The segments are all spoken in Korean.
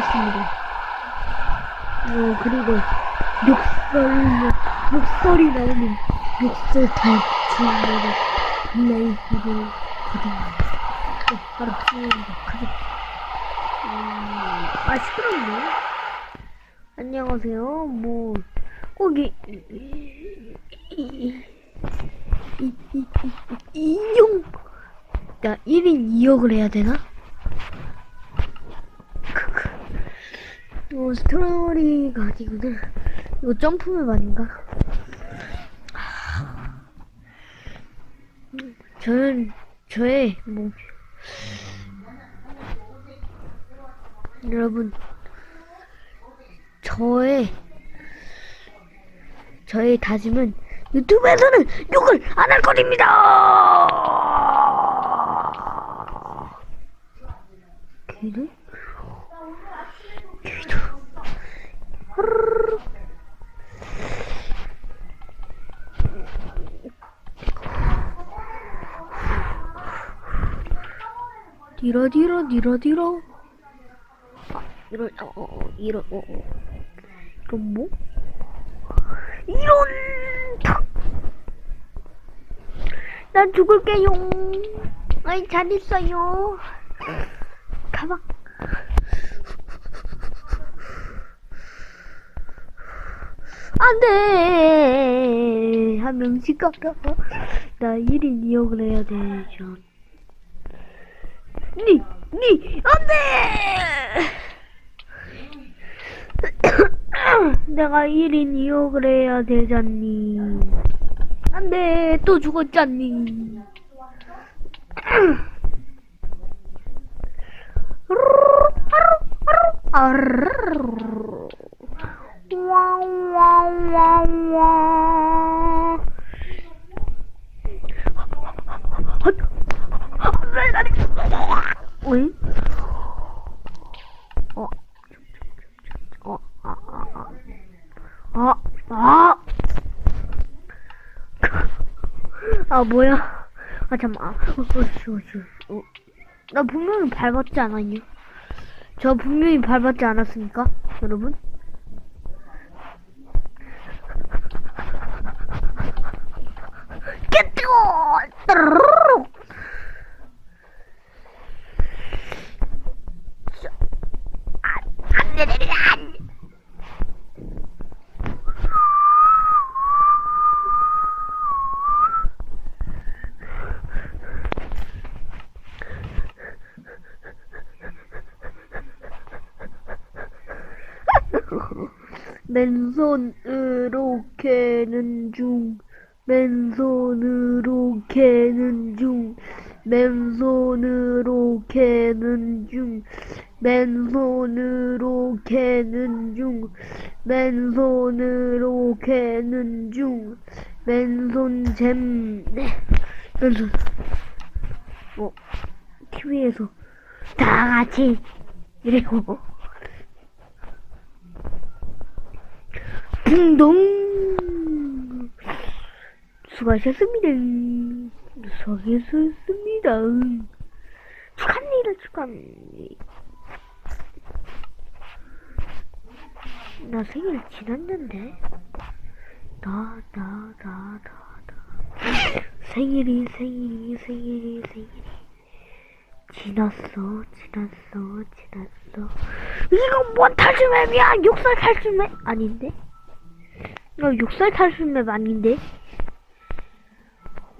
했습니다. 어, 그리고 욕설, 욕설이 나오는 욕설 탈출을 플레이해볼 거든요. 어, 바로 플레이입니다. 그게. 음, 아, 시끄럽네. 안녕하세요. 뭐, 거기, 이, 이, 이, 이, 이, 이용. 야, 1인 2역을 해야 되나? 크크. 어, 스토리가 아니구나. 이거 점프맵 아닌가? 음, 저는, 저의, 뭐, 여러분, 저의, 저의 다짐은 유튜브에서는 욕을 안할 거입니다! 걔는? 뒤로 뒤로 뒤로 뒤로. 아 이런 어, 어, 어 이런 어, 어. 이런 뭐? 이런 탁난 죽을게요. 아이 잘 있어요. 가방 안돼 한 명씩 깎아 나 1인 2역을 해야 되죠 니, 니, 안 돼! 내가 1인 2역을 해야 되잖니. 안 돼, 또 죽었잖니. 아르르르르르. 와와와와. 왜? 어. 어, 아, 아, 아. 아, 뭐야. 아, 잠깐만. 어, 어, 씨, 어, 씨, 어. 나 분명히 밟았지 않았냐? 저 분명히 밟았지 않았습니까? 여러분? 맨손으로 캐는 중 맨손으로 캐는 중 맨손으로 캐는 중 맨손으로 캐는 중 맨손으로 캐는 중 맨손 잼 네. 맨손. 어 TV에서 다 같이 이래고 딩동 수고하셨습니다. 수고하셨습니다. 축하합니다 축하합니다. 나 생일 지났는데. 나 나 나 나 나. 생일이 생일이 생일이 생일이. 지났어 지났어 지났어. 이거 뭔 탈출맵이야? 욕설 탈출맵 아닌데? 이거 욕설 탈출맵 아닌데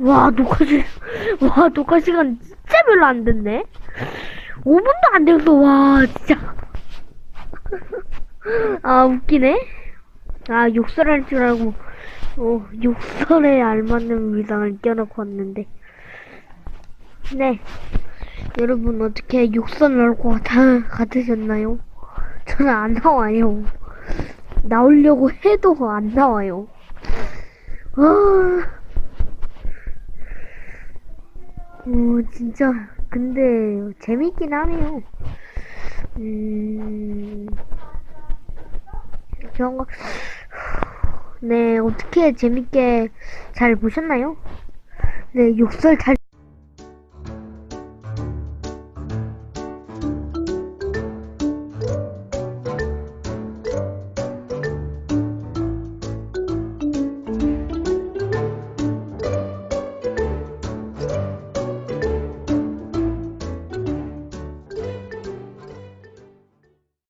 와 녹화 시간 와 녹화 시간 진짜 별로 안 됐네. 5분도 안 돼서 와 진짜. 아 웃기네. 아 욕설할 줄 알고 어 욕설에 알맞는 위상을 껴놓고 왔는데. 네. 여러분 어떻게 욕설 나올 것 같아, 같으셨나요? 저는 안 나와요. 나오려고 해도 안 나와요. 아 어, 진짜. 근데 재밌긴 하네요. 음. 그런 거, 네, 어떻게 재밌게 잘 보셨나요? 네, 욕설 잘